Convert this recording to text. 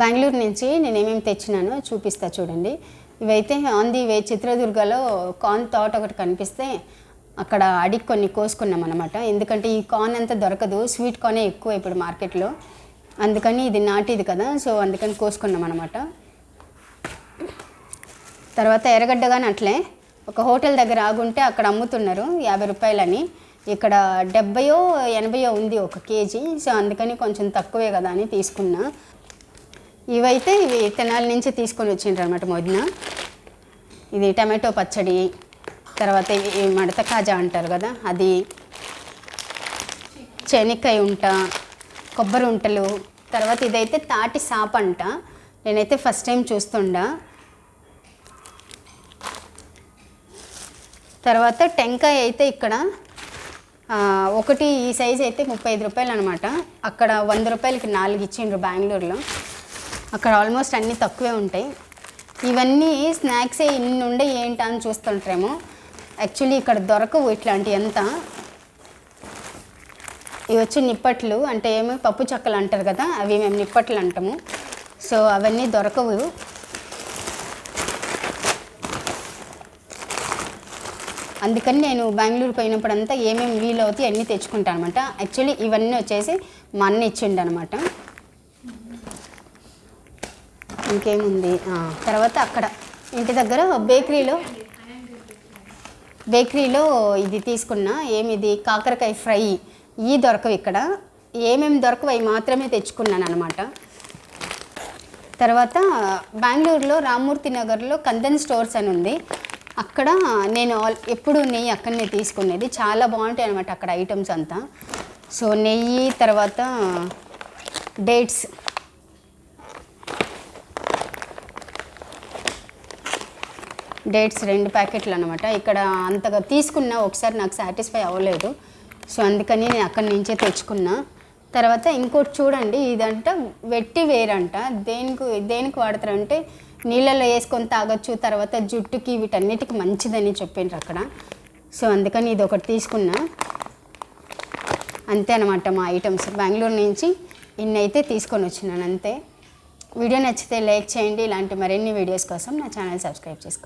బెంగళూరు నుంచి నేను ఏమేమి తెచ్చినానో చూపిస్తా చూడండి. ఇవైతే ఆన్ ది వే చిత్రదుర్గలో కార్న్ తోట ఒకటి కనిపిస్తే అక్కడ అడిగి కొన్ని కోసుకున్నాం అనమాట ఎందుకంటే ఈ కార్న్ అంతా దొరకదు స్వీట్ కార్నే ఎక్కువ ఇప్పుడు మార్కెట్లో అందుకని ఇది నాటిది కదా సో అందుకని కోసుకున్నాం అనమాట తర్వాత ఎర్రగడ్డ కానీ అట్లే ఒక హోటల్ దగ్గర ఆగుంటే అక్కడ అమ్ముతున్నారు యాభై రూపాయలని. ఇక్కడ డెబ్బయో ఎనభయో ఉంది ఒక కేజీ సో అందుకని కొంచెం తక్కువే కదా అని తీసుకున్నా. ఇవైతే ఇవి తెనాల నుంచి తీసుకొని వచ్చిండ్రు అనమాట మొదన ఇది టమాటో పచ్చడి తర్వాత ఇవి మడత కాజా అంటారు కదా అది చెనిక్కాయ ఉంట కొబ్బరి ఉంటలు తర్వాత ఇదైతే తాటి సాప అంట. నేనైతే ఫస్ట్ టైం చూస్తుండా. తర్వాత టెంకాయ అయితే ఇక్కడ ఒకటి ఈ సైజ్ అయితే ముప్పై ఐదు రూపాయలు అనమాట అక్కడ వంద రూపాయలకి నాలుగు ఇచ్చిండ్రు బెంగళూరులో. అక్కడ ఆల్మోస్ట్ అన్నీ తక్కువే ఉంటాయి. ఇవన్నీ స్నాక్సే ఇన్ని ఉండే ఏంటా అని చూస్తుంటారేమో. యాక్చువల్లీ ఇక్కడ దొరకవు ఇట్లాంటివి ఎంత ఇవి వచ్చి నిప్పట్లు అంటే ఏమి పప్పు చెక్కలు అంటారు కదా అవి మేము నిప్పట్లు అంటాము. సో అవన్నీ దొరకవు. అందుకని నేను బెంగళూరు పోయినప్పుడంతా ఏమేమి వీలవుతాయి అన్నీ తెచ్చుకుంటాను అనమాట యాక్చువల్లీ ఇవన్నీ వచ్చేసి మా అన్న ఇచ్చిండు అనమాట ఇంకేముంది? తర్వాత అక్కడ ఇంటి దగ్గర బేకరీలో బేకరీలో ఇది తీసుకున్నా ఏమిది? కాకరకాయ ఫ్రై. ఈ దొరకవు ఇక్కడ. ఏమేమి దొరకవు అవి మాత్రమే తెచ్చుకున్నాను అనమాట తర్వాత బెంగళూరులో రామ్మూర్తి నగర్లో కందన్ స్టోర్స్ అని ఉంది. అక్కడ నేను ఆల్- ఎప్పుడు నెయ్యి అక్కడనే తీసుకునేది. చాలా బాగుంటాయి అనమాట అక్కడ ఐటమ్స్ అంతా. సో నెయ్యి తర్వాత డేట్స్. డేట్స్ రెండు ప్యాకెట్లు అనమాట ఇక్కడ అంతగా తీసుకున్నా ఒకసారి నాకు సాటిస్ఫై అవ్వలేదు. సో అందుకని నేను అక్కడి నుంచే తెచ్చుకున్నా. తర్వాత ఇంకోటి చూడండి ఇదంట వెట్టి వేరంట. దేనికి దేనికి వాడతారంటే నీళ్ళలో వేసుకొని తాగొచ్చు తర్వాత జుట్టుకి వీటన్నిటికి మంచిదని చెప్పిండ్రు అక్కడ. సో అందుకని ఇది ఒకటి తీసుకున్నా. అంతే అనమాట మా ఐటమ్స్. బెంగళూరు నుంచి ఇన్నైతే అయితే తీసుకొని వచ్చినాను అంతే. వీడియో నచ్చితే లైక్ చేయండి ఇలాంటి మరిన్ని వీడియోస్ కోసం నా ఛానల్ సబ్స్క్రైబ్ చేసుకోండి.